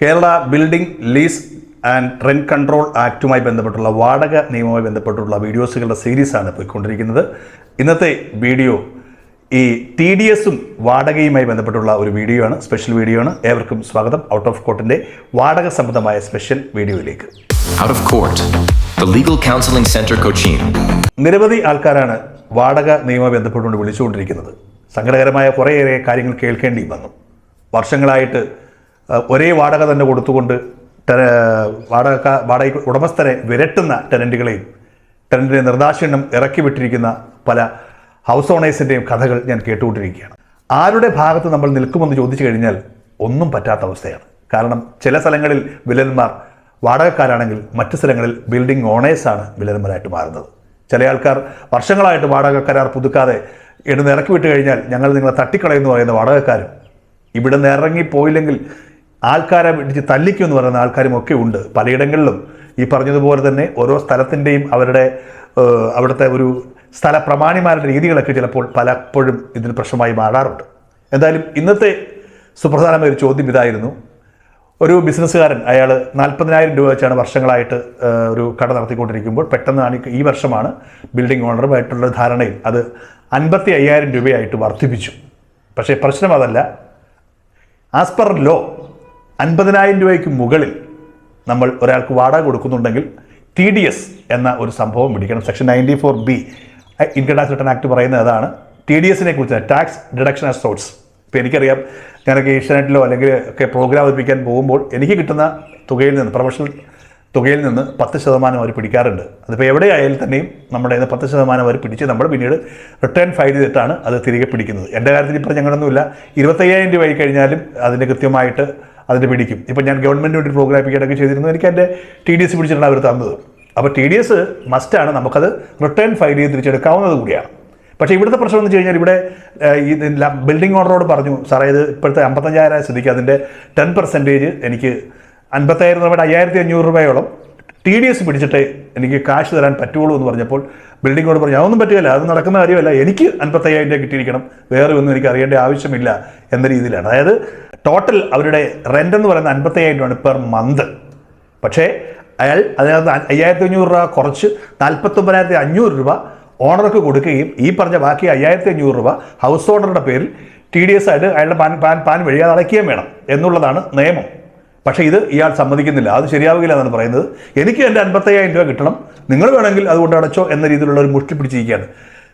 Kerala building lease and rent control ആക്റ്റുമായി ബന്ധപ്പെട്ടുള്ള വാടക നിയമവുമായി ബന്ധപ്പെട്ടുള്ള വീഡിയോസുകളുടെ സീരീസാണ് പോയിക്കൊണ്ടിരിക്കുന്നത്. ഇന്നത്തെ വീഡിയോ ഈ ടി ഡി എസും വാടകയുമായി ബന്ധപ്പെട്ടുള്ള ഒരു വീഡിയോ ആണ് സ്പെഷ്യൽ വീഡിയോ ആണ് ഏവർക്കും സ്വാഗതം. ഔട്ട് ഓഫ് കോർട്ടിന്റെ വാടക സംബന്ധമായ സ്പെഷ്യൽ വീഡിയോയിലേക്ക്. Out of court Legal Counseling Center Cochin. നിരവധി ആൾക്കാരാണ് വാടക നിയമവുമായി ബന്ധപ്പെട്ടുകൊണ്ട് വിളിച്ചുകൊണ്ടിരിക്കുന്നത്. സങ്കടകരമായ കുറേയേറെ കാര്യങ്ങൾ കേൾക്കേണ്ടി വന്നു. വർഷങ്ങളായിട്ട് ഒരേ വാടക തന്നെ കൊടുത്തുകൊണ്ട് വാടക വാടക ഉടമസ്ഥരെ വിരട്ടുന്ന ടെനന്റുകളെയും ടെനന്റിനെ ഇറക്കി വിട്ടിരിക്കുന്ന പല ഹൗസ് ഓണേഴ്സിന്റെയും കഥകൾ ഞാൻ കേട്ടുകൊണ്ടിരിക്കുകയാണ്. ആരുടെ ഭാഗത്ത് നമ്മൾ നിൽക്കുമെന്ന് ചോദിച്ചു കഴിഞ്ഞാൽ ഒന്നും പറ്റാത്ത അവസ്ഥയാണ്. കാരണം ചില സ്ഥലങ്ങളിൽ വില്ലന്മാർ വാടകക്കാരാണെങ്കിൽ മറ്റു സ്ഥലങ്ങളിൽ ബിൽഡിംഗ് ഓണേഴ്സാണ് വില്ലന്മാരായിട്ട് മാറുന്നത്. ചില ആൾക്കാർ വർഷങ്ങളായിട്ട് വാടക കരാർ പുതുക്കാതെ ഇടുന്ന് ഇറക്കി വിട്ട് കഴിഞ്ഞാൽ ഞങ്ങൾ നിങ്ങളെ തട്ടിക്കളയെന്ന് പറയുന്ന വാടകക്കാരും ഇവിടെ നിന്ന് ഇറങ്ങി പോയില്ലെങ്കിൽ ആൾക്കാരെ പിടിച്ച് തല്ലിക്കും എന്ന് പറയുന്ന ആൾക്കാരും ഒക്കെ ഉണ്ട്. പലയിടങ്ങളിലും ഈ പറഞ്ഞതുപോലെ തന്നെ ഓരോ സ്ഥലത്തിന്റെയും അവരുടെ അവിടുത്തെ ഒരു സ്ഥല പ്രമാണിമാരുടെ രീതികളൊക്കെ ചിലപ്പോൾ പലപ്പോഴും ഇതിന് പ്രശ്നമായി മാറാറുണ്ട്. എന്തായാലും ഇന്നത്തെ സുപ്രധാനമായ ഒരു ചോദ്യം ഇതായിരുന്നു. ഒരു ബിസിനസ്സുകാരൻ അയാൾ നാൽപ്പതിനായിരം രൂപ വെച്ചാണ് വർഷങ്ങളായിട്ട് ഒരു കട നടത്തിക്കൊണ്ടിരിക്കുമ്പോൾ പെട്ടെന്നാണ് ഈ വർഷമാണ് ബിൽഡിംഗ് ഓണറുമായിട്ടുള്ള ധാരണയിൽ അത് അൻപത്തി അയ്യായിരം രൂപയായിട്ട് വർദ്ധിപ്പിച്ചു. പക്ഷേ പ്രശ്നം അതല്ല. ആസ് പെർ ലോ അൻപതിനായിരം രൂപയ്ക്ക് മുകളിൽ നമ്മൾ ഒരാൾക്ക് വാടക കൊടുക്കുന്നുണ്ടെങ്കിൽ ടി ഡി എസ് എന്ന ഒരു സംഭവം പിടിക്കണം. Section ninety four B income tax return act പറയുന്നത് അതാണ്. ടി ഡി എസിനെ കുറിച്ച് ടാക്സ് ഡിഡക്ഷൻ ആസ് സോഴ്സ്. ഇപ്പോൾ എനിക്കറിയാം ഞാനൊക്കെ ഏഷ്യാനെറ്റിലോ അല്ലെങ്കിൽ ഒക്കെ പ്രോഗ്രാം അവതരിപ്പിക്കാൻ പോകുമ്പോൾ എനിക്ക് കിട്ടുന്ന തുകയിൽ നിന്ന് പ്രൊഫഷണൽ തുകയിൽ നിന്ന് പത്ത് ശതമാനം അവർ പിടിക്കാറുണ്ട്. അതിപ്പോൾ എവിടെയായാലും തന്നെയും നമ്മുടെ നിന്ന് പത്ത് ശതമാനം അവർ പിടിച്ച് നമ്മൾ പിന്നീട് റിട്ടേൺ ഫയൽ ചെയ്തിട്ടാണ് അത് തിരികെ പിടിക്കുന്നത്. എന്റെ കാര്യത്തിൽ ഇപ്പോൾ ഞങ്ങളൊന്നുമില്ല. ഇരുപത്തയ്യായിരം രൂപ ആയി കഴിഞ്ഞാലും അതിന്റെ കൃത്യമായിട്ട് അതിന്റെ പിടിക്കും. ഇപ്പം ഞാൻ ഗവൺമെന്റ് വേണ്ടി പ്രോഗ്രാം ആപ്പിക്കുകയൊക്കെ ചെയ്തിരുന്നു. എനിക്ക് എന്റെ ടി ഡി എസ് പിടിച്ചിട്ടാണ് അവർ തന്നത്. അപ്പോൾ ടി ഡി എസ് മസ്റ്റാണ് നമുക്കത് റിട്ടേൺ ഫയൽ ചെയ്ത് തിരിച്ചെടുക്കാവുന്നത് കൂടിയാണ്. പക്ഷേ ഇവിടുത്തെ പ്രശ്നം എന്ന് വെച്ച് കഴിഞ്ഞാൽ ഇവിടെ ഈ ബിൽഡിംഗ് ഓണറോട് പറഞ്ഞു സാറേ ഇത് ഇപ്പോഴത്തെ അമ്പത്തഞ്ചായിരം സ്ഥിതിക്ക് അതിന്റെ ടെൻ പെർസെന്റേജ് എനിക്ക് അൻപത്തായിരം രൂപയുടെ അയ്യായിരത്തി അഞ്ഞൂറ് രൂപയോളം ടി ഡി എസ് പിടിച്ചിട്ട് എനിക്ക് കാശ് തരാൻ പറ്റുള്ളൂ എന്ന് പറഞ്ഞപ്പോൾ ഓണർ പറഞ്ഞു അതൊന്നും പറ്റുകയില്ല അത് നടക്കുന്ന കാര്യമല്ല. എനിക്ക് അൻപത്തയ്യായിരം രൂപ കിട്ടിയിരിക്കണം. വേറെ ഒന്നും എനിക്ക് അറിയേണ്ട ആവശ്യമില്ല എന്ന രീതിയിലാണ്. അതായത് ടോട്ടൽ അവരുടെ റെന്റ് എന്ന് പറയുന്നത് അൻപത്തയ്യായിരം രൂപയാണ് പെർ മന്ത് പക്ഷേ അയാൾ അതിനകത്ത് അയ്യായിരത്തി അഞ്ഞൂറ് രൂപ കുറച്ച് നാൽപ്പത്തൊമ്പതിനായിരത്തി അഞ്ഞൂറ് രൂപ ഓണർക്ക് കൊടുക്കുകയും ഈ പറഞ്ഞ ബാക്കി അയ്യായിരത്തി അഞ്ഞൂറ് രൂപ ഹൗസ് ഓണറുടെ പേരിൽ ടി ഡി എസ് ആയിട്ട് അയാളുടെ പാൻ പാൻ പാൻ വഴി അത് അടയ്ക്കുകയും വേണം എന്നുള്ളതാണ് നിയമം. പക്ഷേ ഇത് ഇയാൾ സമ്മതിക്കുന്നില്ല. അത് ശരിയാവുകയില്ല എന്നാണ് പറയുന്നത്. എനിക്ക് എന്റെ അൻപത്തയ്യായിരം രൂപ കിട്ടണം. നിങ്ങൾ വേണമെങ്കിൽ അതുകൊണ്ട് അടച്ചോ എന്ന രീതിയിലുള്ള ഒരു മുഷ്ടി പിടിച്ചിരിക്കുകയാണ്.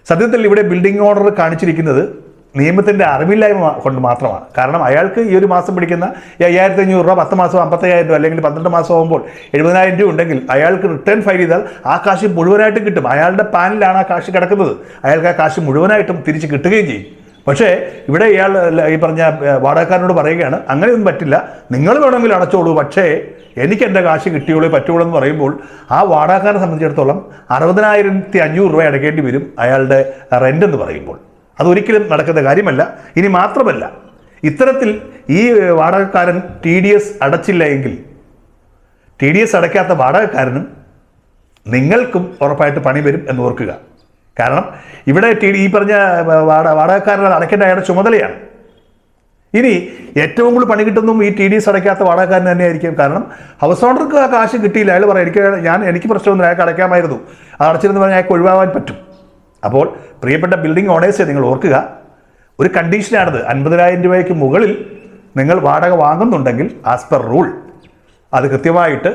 സത്യത്തിൽ ഇവിടെ ബിൽഡിംഗ് ഓർഡർ കാണിച്ചിരിക്കുന്നത് നിയമത്തിന്റെ അറിവില്ലായ്മ കൊണ്ട് മാത്രമാണ്. കാരണം അയാൾക്ക് ഈ ഒരു മാസം പിടിക്കുന്ന അയ്യായിരത്തി അഞ്ഞൂറ് രൂപ പത്ത് മാസം അമ്പത്തയ്യായിരം രൂപ അല്ലെങ്കിൽ പന്ത്രണ്ട് മാസം ആകുമ്പോൾ എഴുപതിനായിരം രൂപ ഉണ്ടെങ്കിൽ അയാൾക്ക് റിട്ടേൺ ഫയൽ ചെയ്താൽ ആ കാശ് മുഴുവനായിട്ടും കിട്ടും. അയാളുടെ പാനിലാണ് ആ കാശ് കിടക്കുന്നത്. അയാൾക്ക് ആ കാശ് മുഴുവനായിട്ടും തിരിച്ച് കിട്ടുകയും ചെയ്യും. പക്ഷേ ഇവിടെ ഇയാൾ ഈ പറഞ്ഞ വാടകക്കാരനോട് പറയുകയാണ് അങ്ങനെയൊന്നും പറ്റില്ല. നിങ്ങൾ വേണമെങ്കിൽ അടച്ചോളൂ. പക്ഷേ എനിക്ക് എന്റെ കാശ് കിട്ടിയോളൂ പറ്റുള്ളൂ എന്ന് പറയുമ്പോൾ ആ വാടകക്കാരനെ സംബന്ധിച്ചിടത്തോളം അറുപതിനായിരത്തി അഞ്ഞൂറ് രൂപ അടയ്ക്കേണ്ടി വരും അയാളുടെ റെന്റ് എന്ന് പറയുമ്പോൾ. അതൊരിക്കലും നടക്കുന്ന കാര്യമല്ല. ഇനി മാത്രമല്ല ഇത്തരത്തിൽ ഈ വാടകക്കാരൻ ടി ഡി എസ് അടച്ചില്ല എങ്കിൽ ടി ഡി എസ് അടയ്ക്കാത്ത വാടകക്കാരനും നിങ്ങൾക്കും ഉറപ്പായിട്ട് പണി വരും എന്ന് ഓർക്കുക. കാരണം ഇവിടെ ടി ഈ പറഞ്ഞ വാട വാടകക്കാരൻ അത് അടയ്ക്കേണ്ട അയാളുടെ ചുമതലയാണ്. ഇനി ഏറ്റവും കൂടുതൽ പണി കിട്ടുന്നതും ഈ ടി ഡി എസ് അടയ്ക്കാത്ത വാടകക്കാരൻ തന്നെയായിരിക്കും. കാരണം ഹൗസ് ഓണർക്ക് ആ കാശ് കിട്ടിയില്ല. അയാൾ പറയാം എനിക്ക് ഞാൻ എനിക്ക് പ്രശ്നമൊന്നും അയാൾക്ക് അടയ്ക്കാമായിരുന്നു. അത് അടച്ചിരുന്ന് പറഞ്ഞാൽ അയാൾക്ക് ഒഴിവാകാൻ പറ്റും. അപ്പോൾ പ്രിയപ്പെട്ട ബിൽഡിംഗ് ഓണേഴ്സ് നിങ്ങൾ ഓർക്കുക ഒരു കണ്ടീഷനാണിത് അൻപതിനായിരം രൂപയ്ക്ക് മുകളിൽ നിങ്ങൾ വാടക വാങ്ങുന്നുണ്ടെങ്കിൽ ആസ് പെർ റൂൾ അത് കൃത്യമായിട്ട്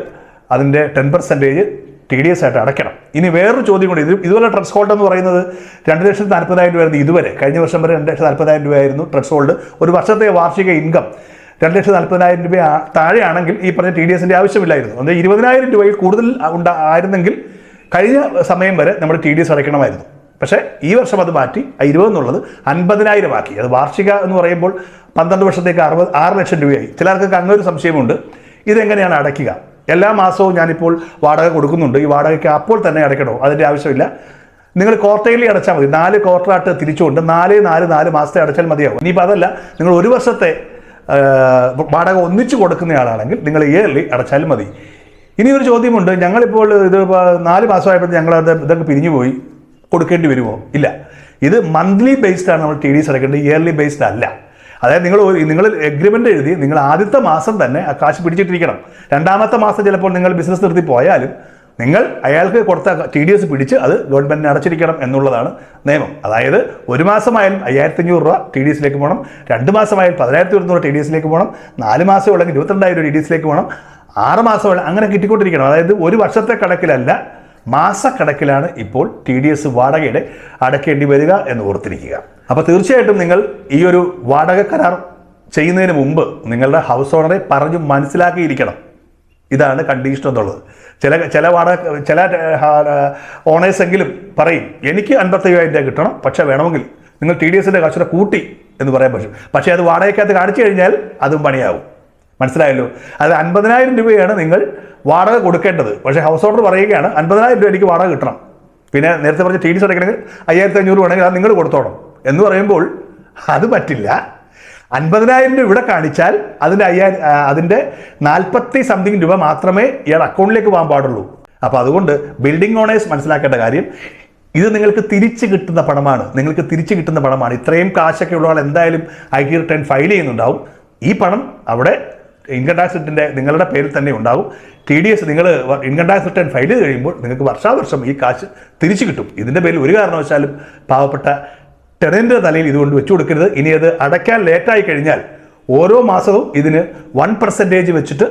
അതിന്റെ ten percentage T D S ആയിട്ട് അടയ്ക്കണം. ഇനി വേറൊരു ചോദ്യം കൂടി ഇത് ഇതുപോലെ ട്രസ്റ്റ് ഹോൾഡ് എന്ന് പറയുന്നത് രണ്ട് ലക്ഷത്തി നാൽപ്പതിനായിരം രൂപയായിരുന്നു ഇതുവരെ. കഴിഞ്ഞ വർഷം വരെ രണ്ട് ലക്ഷത്തി നാൽപ്പതിനായിരം രൂപയായിരുന്നു ട്രസ്റ്റ് ഹോൾഡ് ഒരു വർഷത്തെ വാർഷിക ഇൻകം രണ്ട് ലക്ഷത്തി നാൽപ്പതിനായിരം രൂപ താഴെയാണെങ്കിൽ ഈ പറഞ്ഞ ടി ഡി എസിന്റെ ആവശ്യമില്ലായിരുന്നു. അതായത് ഇരുപതിനായിരം രൂപയിൽ കൂടുതൽ ഉണ്ടായിരുന്നെങ്കിൽ കഴിഞ്ഞ സമയം വരെ നമ്മൾ ടി ഡി എസ് അടയ്ക്കണമായിരുന്നു. പക്ഷേ ഈ വർഷം അത് മാറ്റി ഇരുപത് എന്നുള്ളത് അൻപതിനായിരം ആക്കി. അത് വാർഷിക എന്ന് പറയുമ്പോൾ പന്ത്രണ്ട് വർഷത്തേക്ക് അറുപത് ആറ് ലക്ഷം രൂപയായി. ചിലർക്ക് അങ്ങനെ ഒരു സംശയമുണ്ട്. ഇതെങ്ങനെയാണ് അടയ്ക്കുക? എല്ലാ മാസവും ഞാനിപ്പോൾ വാടക കൊടുക്കുന്നുണ്ട്. ഈ വാടകയ്ക്ക് അപ്പോൾ തന്നെ അടയ്ക്കണോ? അതിന്റെ ആവശ്യമില്ല. നിങ്ങൾ ക്വാർട്ടേർലി അടച്ചാൽ മതി. നാല് ക്വാർട്ടറായിട്ട് തിരിച്ചുകൊണ്ട് നാല് നാല് നാല് മാസത്തെ അടച്ചാൽ മതിയാവും. ഇനിയിപ്പോൾ അതല്ല നിങ്ങൾ ഒരു വർഷത്തെ വാടക ഒന്നിച്ചു കൊടുക്കുന്നയാളാണെങ്കിൽ നിങ്ങൾ ഇയർലി അടച്ചാലും മതി. ഇനി ഒരു ചോദ്യമുണ്ട്. ഞങ്ങളിപ്പോൾ ഇത് നാല് മാസമായപ്പോൾ ഞങ്ങൾ ഇതൊക്കെ പിരിഞ്ഞു പോയി കൊടുക്കേണ്ടി വരുമോ? ഇല്ല. ഇത് മന്ത്ലി ബേസ്ഡ് ആണ് നമ്മൾ ടി ഡി അടക്കേണ്ടത്. ഇയർലി ബേസ്ഡ് അല്ല. അതായത് നിങ്ങൾ നിങ്ങൾ എഗ്രിമെന്റ് എഴുതി നിങ്ങൾ ആദ്യത്തെ മാസം തന്നെ ആ കാശ് പിടിച്ചിട്ടിരിക്കണം. രണ്ടാമത്തെ മാസം ചിലപ്പോൾ നിങ്ങൾ ബിസിനസ് നിർത്തി പോയാലും നിങ്ങൾ അയാൾക്ക് കൊടുത്ത ടി ഡി എസ് പിടിച്ച് അത് ഗവൺമെന്റിന് അടച്ചിരിക്കണം എന്നുള്ളതാണ് നിയമം. അതായത് ഒരു മാസമായാലും അയ്യായിരത്തി അഞ്ഞൂറ് രൂപ ടി ഡി എസിലേക്ക് പോകണം. രണ്ട് മാസമായാലും പതിനായിരത്തി ഒരുന്നൂറ് ടി ഡി എസിലേക്ക് പോകണം. നാല് മാസം ഉള്ളെങ്കിൽ ഇരുപത്തിരണ്ടായിരം ടി ഡി എസിലേക്ക് പോകണം. ആറ് മാസം അങ്ങനെ കിട്ടിക്കൊണ്ടിരിക്കണം. അതായത് ഒരു വർഷത്തെ കണക്കിലല്ല മാസക്കണക്കിലാണ് ഇപ്പോൾ ടി ഡി എസ് വാടകയുടെ അടയ്ക്കേണ്ടി വരിക എന്ന് ഓർത്തിരിക്കുക. അപ്പോൾ തീർച്ചയായിട്ടും നിങ്ങൾ ഈ ഒരു വാടക കരാർ ചെയ്യുന്നതിന് മുമ്പ് നിങ്ങളുടെ ഹൗസ് ഓണറെ പറഞ്ഞു മനസ്സിലാക്കിയിരിക്കണം. ഇതാണ് കണ്ടീഷൻ എന്നുള്ളത്. ചില ചില വാടക ചില ഓണേഴ്സ് എങ്കിലും പറയും എനിക്ക് അൻപത്തയ്യായിരം രൂപ കിട്ടണം പക്ഷേ വേണമെങ്കിൽ നിങ്ങൾ ടി ഡി എസിന്റെ കാശിനെ കൂട്ടി എന്ന് പറയാൻ പറ്റും. പക്ഷേ അത് വാടകയ്ക്കകത്ത് കാണിച്ചു കഴിഞ്ഞാൽ അതും പണിയാവും. മനസ്സിലായല്ലോ? അത് അൻപതിനായിരം രൂപയാണ് നിങ്ങൾ വാടക കൊടുക്കേണ്ടത്. പക്ഷേ ഹൗസ് ഓണർ പറയുകയാണ് അൻപതിനായിരം രൂപ എനിക്ക് വാടക കിട്ടണം. പിന്നെ നേരത്തെ പറഞ്ഞ ടി ഡി അടയ്ക്കണമെങ്കിൽ അയ്യായിരത്തി അഞ്ഞൂറ് വേണമെങ്കിൽ അത് നിങ്ങൾ കൊടുത്തോണം. എന്ന് പറയുമ്പോൾ അത് പറ്റില്ല. അൻപതിനായിരം രൂപ ഇവിടെ കാണിച്ചാൽ അതിന്റെ അയ്യായിരം അതിന്റെ നാൽപ്പത്തി സംതിങ് രൂപ മാത്രമേ ഇയാൾ അക്കൗണ്ടിലേക്ക് പോകാൻ പാടുള്ളൂ. അപ്പോൾ അതുകൊണ്ട് ബിൽഡിംഗ് ഓണേഴ്സ് മനസ്സിലാക്കേണ്ട കാര്യം ഇത് നിങ്ങൾക്ക് തിരിച്ചു കിട്ടുന്ന പണമാണ്. നിങ്ങൾക്ക് തിരിച്ചു കിട്ടുന്ന പണമാണ്. ഇത്രയും കാശൊക്കെ ഉള്ള ആൾ എന്തായാലും ഐ ടി റിട്ടേൺ ഫയൽ ചെയ്യുന്നുണ്ടാവും. ഈ പണം അവിടെ ഇൻകം ടാക്സ് റിട്ടേണിന്റെ നിങ്ങളുടെ പേരിൽ തന്നെ ഉണ്ടാകും ടി ഡി എസ് നിങ്ങൾ ഇൻകം ടാക്സ് റിട്ടേൺ ഫയൽ ചെയ്ത് കഴിയുമ്പോൾ നിങ്ങൾക്ക് വർഷാവർഷം ഈ കാശ് തിരിച്ചു കിട്ടും. ഇതിന്റെ പേരിൽ ഒരു കാരണവശാലും പാവപ്പെട്ട ടെനന്റെ തലയിൽ ഇതുകൊണ്ട് വെച്ചു കൊടുക്കരുത്. ഇനി അത് അടയ്ക്കാൻ ലേറ്റായി കഴിഞ്ഞാൽ ഓരോ മാസവും ഇതിന് വൺ പെർസെന്റേജ് വെച്ചിട്ട്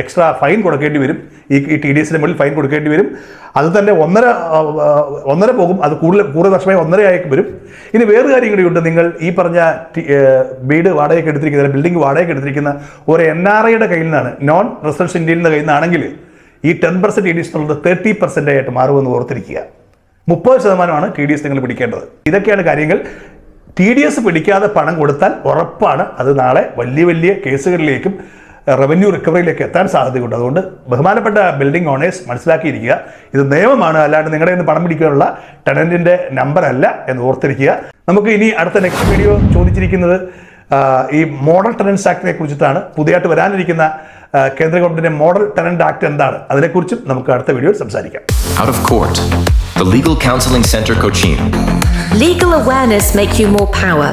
എക്സ്ട്രാ ഫൈൻ കൊടുക്കേണ്ടി വരും. ഈ ടി ഡി എസിന്റെ മുകളിൽ ഫൈൻ കൊടുക്കേണ്ടി വരും. അത് തന്നെ ഒന്നര ഒന്നര പോകും. അത് കൂടുതൽ കൂടുതൽ വർഷമായി ഒന്നരയായി വരും. ഇനി വേറൊരു കാര്യം കൂടിയുണ്ട് നിങ്ങൾ ഈ പറഞ്ഞ വീട് വാടകയ്ക്ക് എടുത്തിരിക്കുന്ന ബിൽഡിംഗ് വാടകയ്ക്ക് എടുത്തിരിക്കുന്ന ഒരു എൻ ആർ ഐയുടെ കയ്യിൽ നിന്നാണ് നോൺ റെസിഡൻഷ്യൽ ഇന്ത്യയിൽ നിന്ന് കയ്യിൽ നിന്നാണെങ്കിൽ ഈ ten percent T D S എന്നുള്ളത് തേർട്ടി പെർസെന്റ് ആയിട്ട് മാറുമെന്ന് ഓർത്തിരിക്കുക. മുപ്പത് ശതമാനമാണ് ടി ഡി എസ് നിങ്ങൾ പിടിക്കേണ്ടത്. ഇതൊക്കെയാണ് കാര്യങ്ങൾ. ടി ഡി എസ് പിടിക്കാതെ പണം കൊടുത്താൽ ഉറപ്പാണ്. അത് നാളെ വലിയ വലിയ കേസുകളിലേക്കും റവന്യൂ റിക്കവറിയിലേക്ക് എത്താൻ സാധ്യതയുണ്ട് അതുകൊണ്ട് ബഹുമാനപ്പെട്ട ബിൽഡിംഗ് ഓണേഴ്സ് മനസ്സിലാക്കിയിരിക്കുക ഇത് നിയമമാണ് അല്ലാണ്ട് നിങ്ങളുടെ നിന്ന് പണം പിടിക്കാനുള്ള ടെനന്റിന്റെ നമ്പർ അല്ല എന്ന് ഓർത്തിരിക്കുക നമുക്ക് ഇനി അടുത്ത നെക്സ്റ്റ് വീഡിയോ ചോദിച്ചിരിക്കുന്നത് ഈ മോഡൽ ടെനൻസ് ആക്ടിനെ കുറിച്ചിട്ടാണ് പുതിയതായിട്ട് വരാനിരിക്കുന്ന കേന്ദ്ര ഗവൺമെന്റിന്റെ മോഡൽ ടെനന്റ് ആക്ട് എന്താണ് അതിനെക്കുറിച്ചും നമുക്ക് അടുത്ത വീഡിയോയിൽ സംസാരിക്കാം Out of court. The Legal Counseling Center Cochin. Legal awareness make you more power.